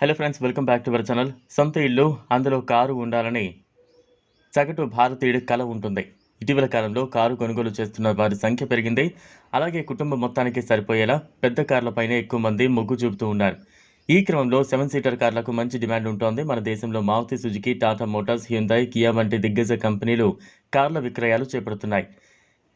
Hello friends welcome back to our channel సొంత ఇల్లు అందులో కారు ఉండాలని సగటు భారతీయుడి కళ ఉంటుంది. ఇటీవల కాలంలో కారు కొనుగోలు చేస్తున్న వారి సంఖ్య పెరిగింది. అలాగే కుటుంబం మొత్తానికి సరిపోయేలా పెద్ద కార్లపైనే ఎక్కువ మంది మొగ్గు చూపుతూ ఉన్నారు. ఈ క్రమంలో సెవెన్ సీటర్ కార్లకు మంచి డిమాండ్ ఉంటోంది. మన దేశంలో Maruti Suzuki Tata Motors Hyundai Kia వంటి దిగ్గజ కంపెనీలు కార్ల విక్రయాలు చేపడుతున్నాయి.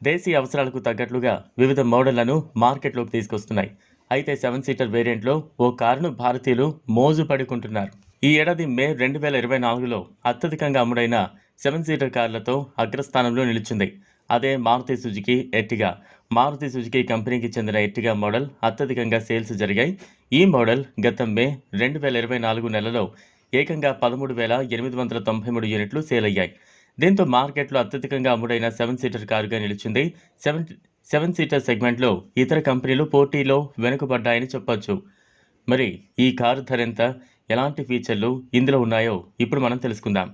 దేశీయ అవసరాలకు తగ్గట్లుగా వివిధ మోడళ్ళను మార్కెట్లోకి తీసుకొస్తున్నాయి. అయితే సెవెన్ సీటర్ వేరియంట్లో ఓ కారును భారతీయులు మోజు పడుకుంటున్నారు. ఈ ఏడాది మే రెండు వేల ఇరవై నాలుగులో అత్యధికంగా అమ్ముడైన సెవెన్ సీటర్ కార్లతో అగ్రస్థానంలో నిలిచింది. అదే Maruti Suzuki Ertiga Maruti Suzuki కంపెనీకి చెందిన ఎట్టిగా మోడల్ అత్యధికంగా సేల్స్ జరిగాయి. ఈ మోడల్ గత మే రెండు వేల ఇరవై నాలుగు నెలలో ఏకంగా పదమూడు వేల ఎనిమిది వందల తొంభై మూడు యూనిట్లు సేల్ అయ్యాయి. దీంతో మార్కెట్లో అత్యధికంగా అమ్ముడైన సెవెన్ సీటర్ కారుగా నిలిచింది. సెవెన్ సెవెన్ సీటర్ సెగ్మెంట్లో ఇతర కంపెనీలు పోటీలో వెనుకబడ్డాయని చెప్పొచ్చు. మరి ఈ కారు ధర ఎంత? ఎలాంటి ఫీచర్లు ఇందులో ఉన్నాయో ఇప్పుడు మనం తెలుసుకుందాం.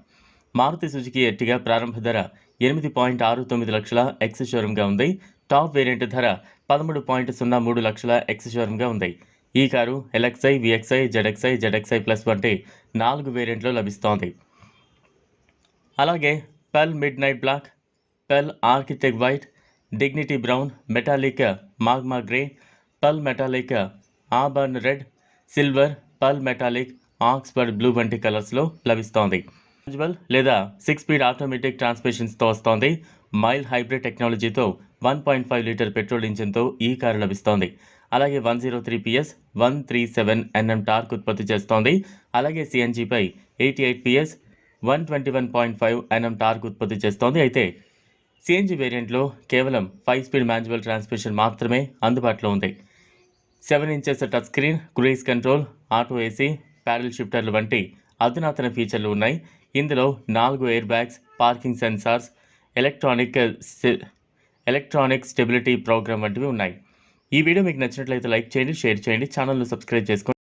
మారుతి సుజుకి ఎట్టిగా ప్రారంభ ధర ఎనిమిది పాయింట్ ఆరు తొమ్మిది లక్షల ఎక్స్ షోరూమ్గా ఉంది. టాప్ వేరియంట్ ధర పదమూడు పాయింట్ సున్నా మూడు లక్షల ఎక్స్ షోరూమ్గా ఉంది. ఈ car LXi VXi ZXi ZXi plus వంటి నాలుగు వేరియంట్లో లభిస్తోంది. అలాగే pearl midnight black pearl arctic white dignity brown metallic magma grey pearl metallic auburn red silver pearl metallic Oxford blue వంటి కలర్స్లో లభిస్తోంది. మాన్యువల్ లేదా సిక్స్ స్పీడ్ ఆటోమేటిక్ ట్రాన్స్మిషన్స్తో వస్తోంది. మైల్ హైబ్రిడ్ టెక్నాలజీతో one point five litre petrol ఇంజిన్తో ఈ car లభిస్తోంది. అలాగే one zero three PS one three seven NM torque ఉత్పత్తి చేస్తోంది. అలాగే సిఎన్జిపై eighty eight PS one twenty one point five NM torque ఉత్పత్తి చేస్తోంది. అయితే సిఎన్జి వేరియంట్లో కేవలం ఫైవ్ స్పీడ్ మాన్యువల్ ట్రాన్స్మిషన్ మాత్రమే అందుబాటులో ఉంది. Seven inches touch screen cruise control auto AC paddle షిఫ్టర్లు వంటి అధునాతన ఫీచర్లు ఉన్నాయి. ఇందులో నాలుగు airbags parking sensors electronic electronic stability programme వంటివి ఉన్నాయి. ఈ వీడియో మీకు నచ్చినట్లయితే లైక్ చేయండి షేర్ చేయండి ఛానల్ను సబ్స్క్రైబ్ చేసుకోండి.